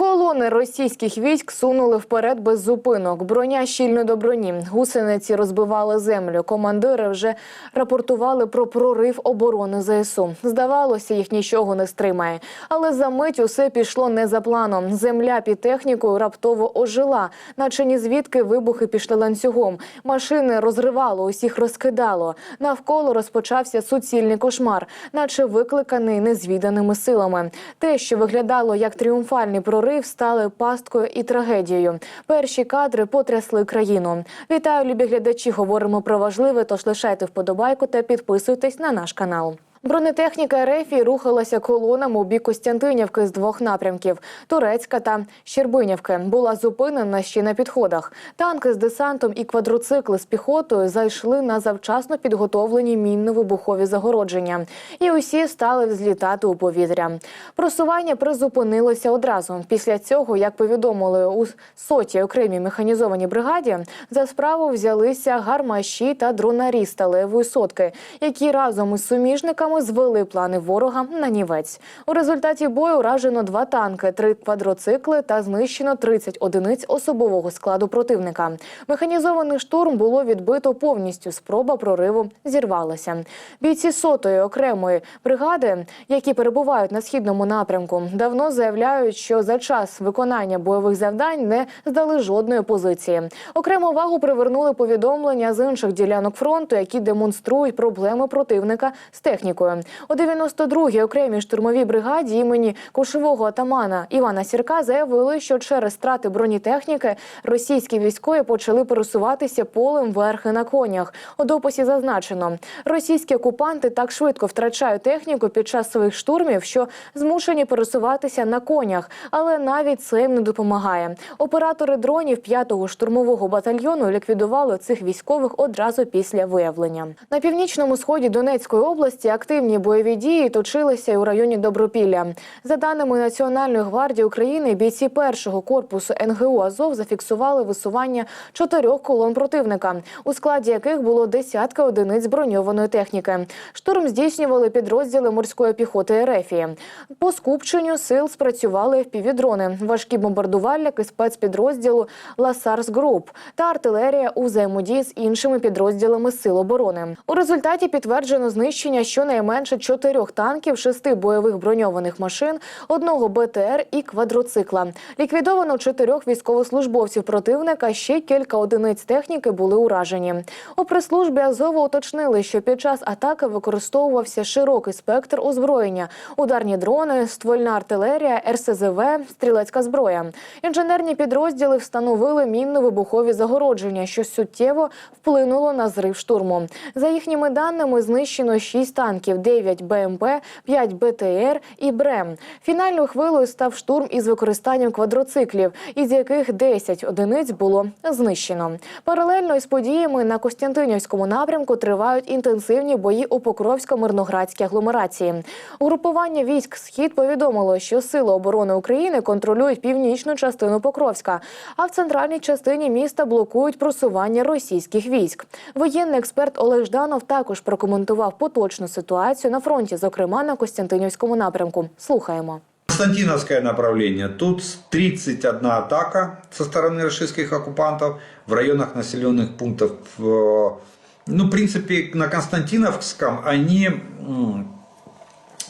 Колони російських військ сунули вперед без зупинок. Броня щільно до броні. Гусениці розбивали землю. Командири вже рапортували про прорив оборони ЗСУ. Здавалося, їх нічого не стримає. Але за мить усе пішло не за планом. Земля під технікою раптово ожила, наче ні звідки вибухи пішли ланцюгом. Машини розривало, усіх розкидало. Навколо розпочався суцільний кошмар, наче викликаний незвіданими силами. Те, що виглядало як тріумфальний прорив, стали пасткою і трагедією. Перші кадри потрясли країну. Вітаю, любі глядачі. Говоримо про важливе. Тож лишайте вподобайку та підписуйтесь на наш канал. Бронетехніка РФ рухалася колонами у бік Костянтинівки з двох напрямків Турецька та Щербинівки. Була зупинена ще на підходах. Танки з десантом і квадроцикли з піхотою зайшли на завчасно підготовлені мінно-вибухові загородження, і усі стали взлітати у повітря. Просування призупинилося одразу. Після цього, як повідомили у сотій окремій механізованій бригаді, за справу взялися гармаші та дронарі сталевої сотки, які разом із суміжниками звели плани ворога на нівець. У результаті бою уражено два танки, три квадроцикли та знищено 30 одиниць особового складу противника. Механізований штурм було відбито повністю. Спроба прориву зірвалася. Бійці сотої окремої бригади, які перебувають на східному напрямку, давно заявляють, що за час виконання бойових завдань не здали жодної позиції. Окрему увагу привернули повідомлення з інших ділянок фронту, які демонструють проблеми противника з технікою. У 92-й окремій штурмовій бригаді імені кошового атамана Івана Сірка заявили, що через страти бронетехніки російські військові почали пересуватися полем верхи на конях. У дописі зазначено, російські окупанти так швидко втрачають техніку під час своїх штурмів, що змушені пересуватися на конях, але навіть це їм не допомагає. Оператори дронів 5-го штурмового батальйону ліквідували цих військових одразу після виявлення. На північному сході Донецької області активні бойові дії точилися і у районі Добропілля. За даними Національної гвардії України, бійці першого корпусу НГУ Азов зафіксували висування чотирьох колон противника, у складі яких було десятка одиниць броньованої техніки. Штурм здійснювали підрозділи морської піхоти РФії. По скупченню сил спрацювали впівдрони, важкі бомбардувальники спецпідрозділу Ласарс Груп та артилерія у взаємодії з іншими підрозділами сил оборони. У результаті підтверджено знищення щонайменше чотирьох танків, шести бойових броньованих машин, одного БТР і квадроцикла. Ліквідовано чотирьох військовослужбовців противника. Ще кілька одиниць техніки були уражені. У прес-службі Азову уточнили, що під час атаки використовувався широкий спектр озброєння: ударні дрони, ствольна артилерія, РСЗВ, стрілецька зброя. Інженерні підрозділи встановили мінно-вибухові загородження, що суттєво вплинуло на зрив штурму. За їхніми даними, знищено 6 танків, 9 БМП, 5 БТР і БРЕМ. Фінальною хвилою став штурм із використанням квадроциклів, із яких 10 одиниць було знищено. Паралельно із подіями на Костянтинівському напрямку тривають інтенсивні бої у Покровсько-Мирноградській агломерації. Угрупування військ Схід повідомило, що сили оборони України контролюють північну частину Покровська, а в центральній частині міста блокують просування російських військ. Воєнний експерт Олег Жданов також прокоментував поточну ситуацію на фронті, зокрема на Костянтинівському напрямку. Слухаємо. Константиновское направление. Тут 31 атака со стороны российских оккупантов в районах населенных пунктов. э, Ну, в принципе, на Константиновском они м,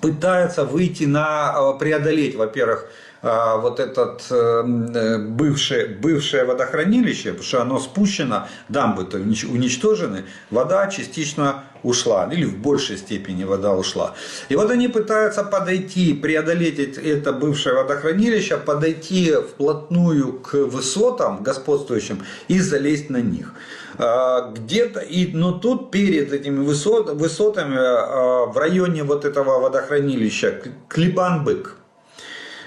пытаются выйти на э, преодолеть, во-первых, э, вот этот э, э, бывшее, бывшее водохранилище, потому что оно спущено, дамбы-то унич- уничтожены, вода частично ушла, или в большей степени вода ушла. И вот они пытаются подойти, преодолеть эт- это бывшее водохранилище, подойти вплотную к высотам господствующим и залезть на них. А, Где-то, и, но тут перед этими высот, высотами а, в районе вот этого водохранилища К- Клебан-Бык,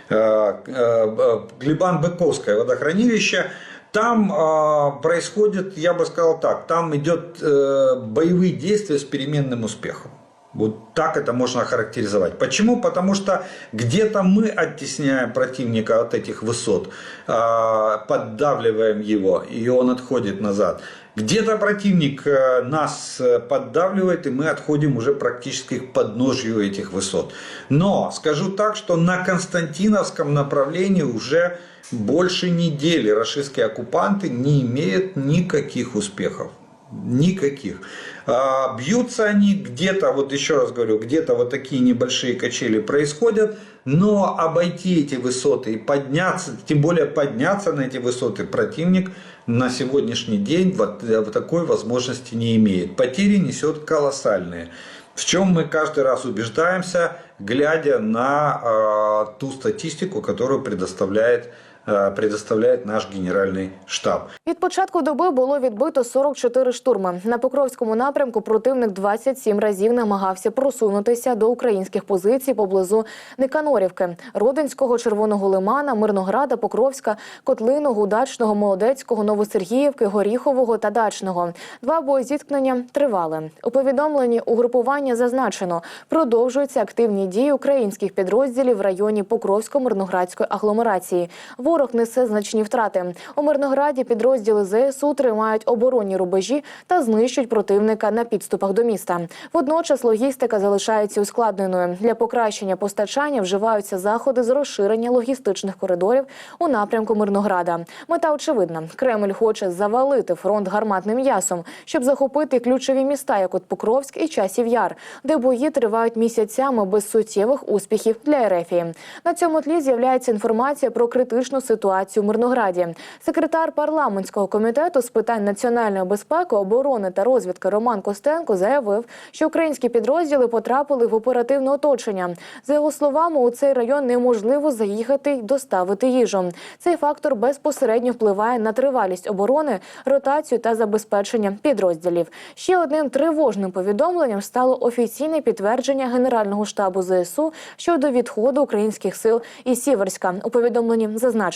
Глебан-Быковское водохранилище. Там а, происходит, я бы сказал так, там идет э, боевые действия с переменным успехом. Вот так это можно охарактеризовать. Почему? Потому что где-то мы оттесняем противника от этих высот, поддавливаем его, и он отходит назад. Где-то противник э, нас э, поддавливает, и мы отходим уже практически к подножью этих высот. Но скажу так, что на Константиновском направлении уже больше недели российские оккупанты не имеют никаких успехов. Никаких. А, Бьются они где-то, вот еще раз говорю, где-то вот такие небольшие качели происходят, но обойти эти высоты и подняться, тем более подняться на эти высоты противник на сегодняшний день вот, э, такой возможности не имеет. Потери несет колоссальные. В чем мы каждый раз убеждаемся, глядя на э, ту статистику, которую предоставляет, э, предоставляет наш генеральный штаб. Від початку доби було відбито 44 штурми. На Покровському напрямку противник 27 разів намагався просунутися до українських позицій поблизу Никанорівки, Родинського, Червоного Лимана, Мирнограда, Покровська, Котлиного, Дачного, Молодецького, Новосергіївки, Горіхового та Дачного. Два боєзіткнення тривали. У повідомленні угрупування зазначено, продовжуються активні дії українських підрозділів в районі Покровсько-Мирноградської агломерації. Ворог несе значні втрати. У Мирнограді підрозділи ЗСУ тримають оборонні рубежі та знищують противника на підступах до міста. Водночас логістика залишається ускладненою. Для покращення постачання вживаються заходи з розширення логістичних коридорів у напрямку Мирнограда. Мета очевидна: Кремль хоче завалити фронт гарматним м'ясом, щоб захопити ключові міста, як от Покровськ і Часів Яр, де бої тривають місяцями без суттєвих успіхів для Ерефії. На цьому тлі з'являється інформація про критичну ситуацію в Мирнограді. Секретар парламентського комітету з питань національної безпеки, оборони та розвідки Роман Костенко заявив, що українські підрозділи потрапили в оперативне оточення. За його словами, у цей район неможливо заїхати й доставити їжу. Цей фактор безпосередньо впливає на тривалість оборони, ротацію та забезпечення підрозділів. Ще одним тривожним повідомленням стало офіційне підтвердження Генерального штабу ЗСУ щодо відходу українських сил із Сіверська. У повідомленні зазначено.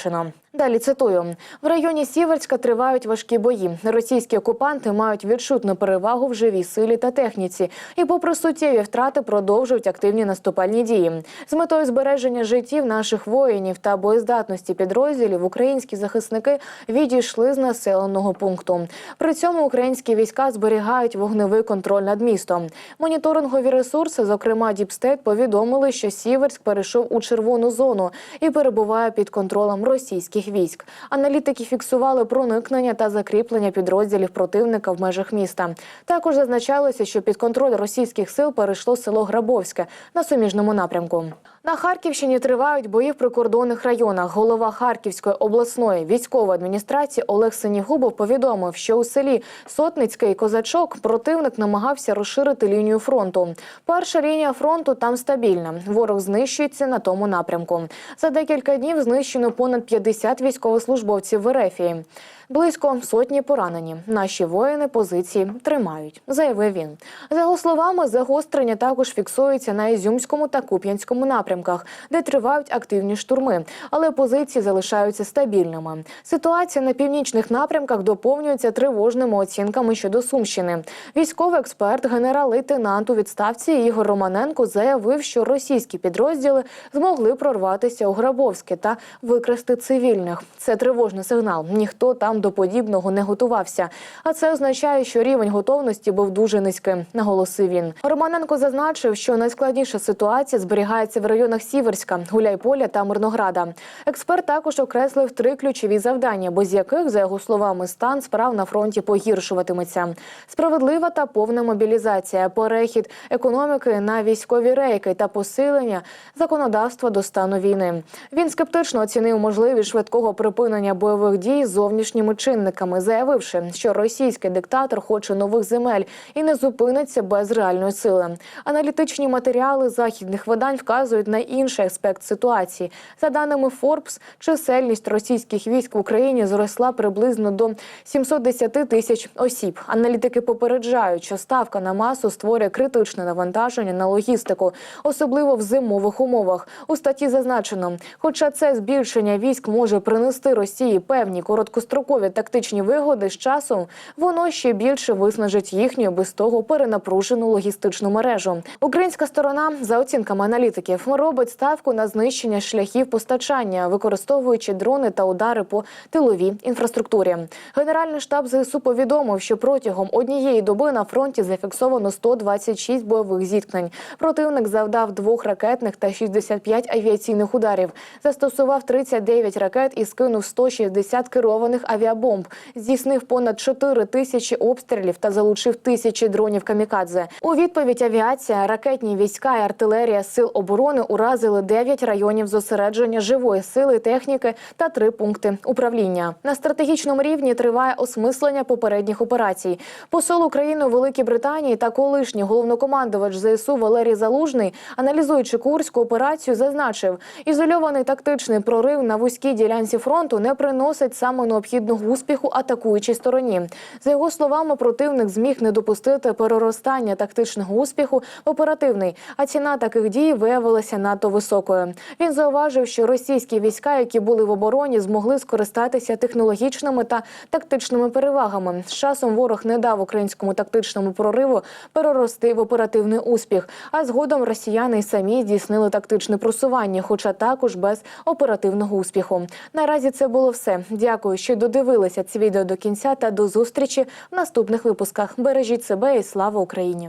Далі цитую: в районі Сіверська тривають важкі бої. Російські окупанти мають відчутну перевагу в живій силі та техніці, і, попри суттєві втрати, продовжують активні наступальні дії. З метою збереження життів наших воїнів та боєздатності підрозділів українські захисники відійшли з населеного пункту. При цьому українські війська зберігають вогневий контроль над містом. Моніторингові ресурси, зокрема Діпстейт, повідомили, що Сіверськ перейшов у червону зону і перебуває під контролем російських військ. Аналітики фіксували проникнення та закріплення підрозділів противника в межах міста. Також зазначалося, що під контроль російських сил перейшло село Грабовське на суміжному напрямку. На Харківщині тривають бої в прикордонних районах. Голова Харківської обласної військової адміністрації Олег Синігубов повідомив, що у селі Сотницький Козачок противник намагався розширити лінію фронту. Перша лінія фронту там стабільна. Ворог знищується на тому напрямку. За декілька днів знищено понад 50 військовослужбовців в Ерефії. Близько сотні поранені. Наші воїни позиції тримають, заявив він. За його словами, загострення також фіксується на Ізюмському та Куп'янському напрямках, де тривають активні штурми, але позиції залишаються стабільними. Ситуація на північних напрямках доповнюється тривожними оцінками щодо Сумщини. Військовий експерт, генерал-лейтенант у відставці Ігор Романенко заявив, що російські підрозділи змогли прорватися у Грабовське та викрасти цивільних. Це тривожний сигнал. Ніхто там до подібного не готувався. А це означає, що рівень готовності був дуже низьким, наголосив він. Романенко зазначив, що найскладніша ситуація зберігається в районах Сіверська, Гуляйполя та Мирнограда. Експерт також окреслив три ключові завдання, без яких, за його словами, стан справ на фронті погіршуватиметься. Справедлива та повна мобілізація, перехід економіки на військові рейки та посилення законодавства до стану війни. Він скептично оцінив можливість швидкого припинення бойових дій з зовнішніми чинниками, заявивши, що російський диктатор хоче нових земель і не зупиниться без реальної сили. Аналітичні матеріали західних видань вказують вказують на інший аспект ситуації. За даними Forbes, чисельність російських військ в Україні зросла приблизно до 710 тисяч осіб. Аналітики попереджають, що ставка на масу створює критичне навантаження на логістику, особливо в зимових умовах. У статті зазначено, хоча це збільшення військ може принести Росії певні короткострокові тактичні вигоди з часом, воно ще більше виснажить їхню без того перенапружену логістичну мережу. Українська сторона, за оцінками аналітиків, робить ставку на знищення шляхів постачання, використовуючи дрони та удари по тиловій інфраструктурі. Генеральний штаб ЗСУ повідомив, що протягом однієї доби на фронті зафіксовано 126 бойових зіткнень. Противник завдав двох ракетних та 65 авіаційних ударів, застосував 39 ракет і скинув 160 керованих авіабомб, здійснив понад 4 тисячі обстрілів та залучив тисячі дронів камікадзе. У відповідь авіація, ракетні війська і артилерія сил оборони уразили 9 районів зосередження живої сили, техніки та три пункти управління. На стратегічному рівні триває осмислення попередніх операцій. Посол України у Великій Британії та колишній головнокомандувач ЗСУ Валерій Залужний, аналізуючи курську операцію, зазначив, ізольований тактичний прорив на вузькій ділянці фронту не приносить саме необхідного успіху атакуючій стороні. За його словами, противник зміг не допустити переростання тактичного успіху в оперативний, а ціна таких дій виявилася надто високою. Він зауважив, що російські війська, які були в обороні, змогли скористатися технологічними та тактичними перевагами. З часом ворог не дав українському тактичному прориву перерости в оперативний успіх. А згодом росіяни й самі здійснили тактичне просування, хоча також без оперативного успіху. Наразі це було все. Дякую, що додивилися це відео до кінця та до зустрічі в наступних випусках. Бережіть себе і слава Україні!